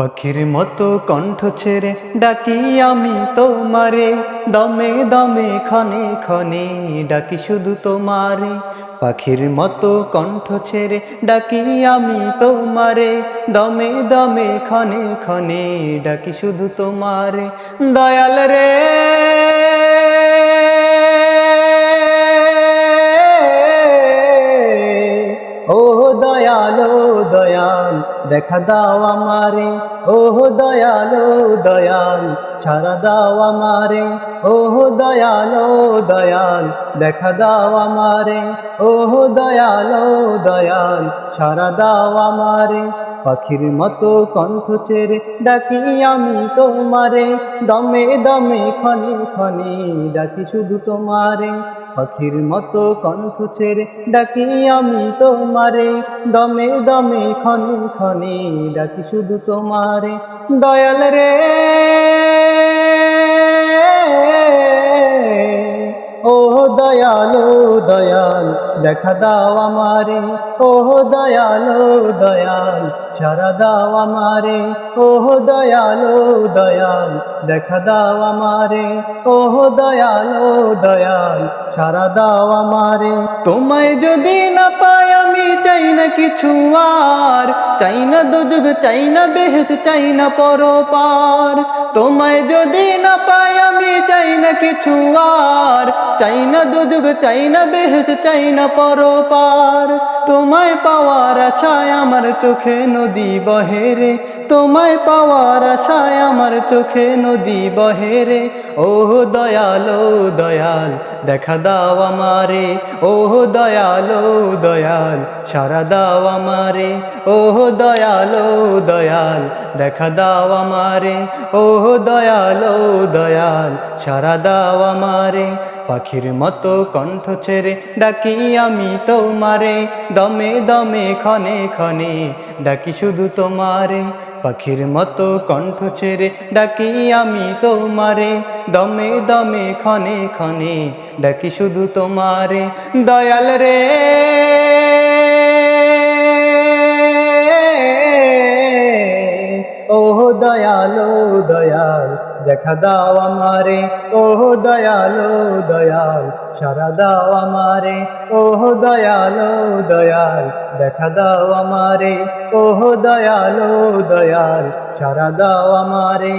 পাখির মতো কণ্ঠ ছেড়ে ডাকি আমি তোমারে। দমে দমে, ক্ষণে ক্ষণে ডাকি শুধু তোমারে। পাখির মতো কণ্ঠ ছেড়ে ডাকি আমি তোমারে। দমে দমে, ক্ষণে ক্ষণে ডাকি শুধু তোমারে। দয়াল রে! দয়ালো দয়াল, দেখা দাও আমারে। ও দয়ালো দয়াল ছাড়া দাও আমারে। ও দয়ালো দয়াল, দেখা দাও আমারে। ও দয়ালো দয়াল ছাড়া দাও আমারে। পাখির মতো কণ্ঠ ছেড়ে ডাকি আমি তোমারে। দমে দমে ক্ষণে ক্ষণে ডাকি শুধু তোমারে। পাখির মতো কণ্ঠ ছেড়ে ডাকি, আমি তোমারে। দমে দমে, ক্ষণে ক্ষণে ডাকি শুধু তোমারে। দয়াল রে! দয়ালো, দেখা দাও আমারে। ও দয়ালো দয়াল, সারা দাও আমারে। ও দয়ালো দয়াল, দেখা দাও আমারে। ও দয়ালো দয়াল, সারা দাও আমারে। তোমায় যদি না পাই, আমি চাই না কিছু আর। চাই না দুযুগ চাই না বেহেজ চাই না পরপার। তোমায় যদি না পাই, আমি চাই না কিছু আর। চাই না দুযুগ চাই না বেহেস চাই না পরপার। তোমায় পাওয়ার আশায় আমার চোখে নদী বহেরে তোমায় পাওয়ার আশায় আমার চোখে নদী বহেরে ও দয়ালো দয়াল, দেখা দাও আমারে। ও দয়ালো দয়াল, সারা দাও আমারে। ও দয়ালো দয়াল, দেখা দাও আমারে। ও দয়ালো দয়াল, সারা দাও আমারে। পাখির মতো কণ্ঠ ছেড়ে ডাকি আমি তোমারে। দমে দমে ক্ষণে ক্ষণে ডাকি শুধু তোমারে, পাখির মতো কণ্ঠ ছেড়ে ডাকি আমি তোমারে। দমে দমে, ক্ষণে ক্ষণে ডাকি শুধু তোমারে। দয়াল রে। ও দয়ালো দয়াল, দেখা দাও আমারে। ও দয়ালো দয়াল সারা দাও আমারে ও দয়ালো দয়াল, দেখা দাও আমারে ও দয়ালো দয়াল, সারা দাও আমারে।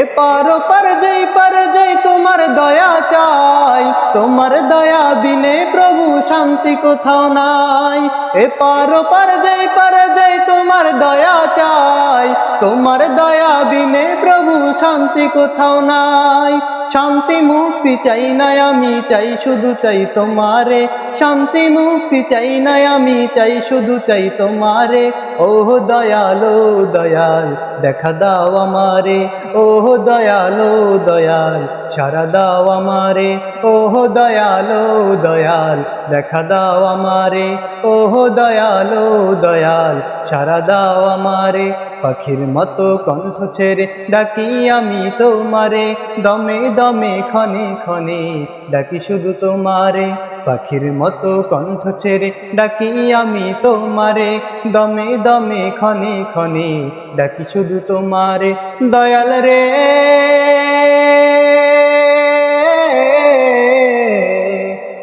এ পারো পার যাই পার যাই তোমার দয়া চাই, তোমার দয়া বিনে প্রভু শান্তি কোথাও নাই। এ পারো পার যাই পার যাই তোমার দয়া চাই, তোমার দয়া বিনে প্রভু শান্তি কোথাও নাই। শান্তি মুক্তি চাই না আমি চাই শুধু চাই তোমারে। শান্তি মুক্তি চাই না আমি চাই শুধু চাই তোমারে। ও দয়ালো দয়াল, দেখা দাও আমারে। ও দয়ালো দয়াল, সারা দাও আমারে। ও দয়ালো দয়াল, দেখা দাও আমারে। ও দয়ালো দয়াল, সারা দাও আমারে। পাখির মতো কণ্ঠ ছেড়ে ডাকি আমি তোমারে। দমে দমে ক্ষণে ক্ষণে ডাকি শুধু তোমারে। পাখির মতো কণ্ঠ ছেড়ে ডাকি আমি তোমারে। দমে দমে, ক্ষণে ক্ষণে ডাকি শুধু তোমারে। দয়াল রে।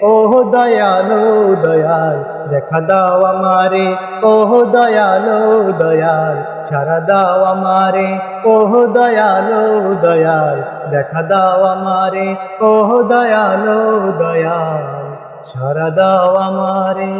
ও দয়ালো, দয়াল, দেখা দাও আমারে। ও দয়ালো, দয়াল, সারা দাও আমারে। ও দয়ালো, দয়াল, দেখা দাও আমারে। ও দয়ালো, দয়াল। সারা দাও আমারে।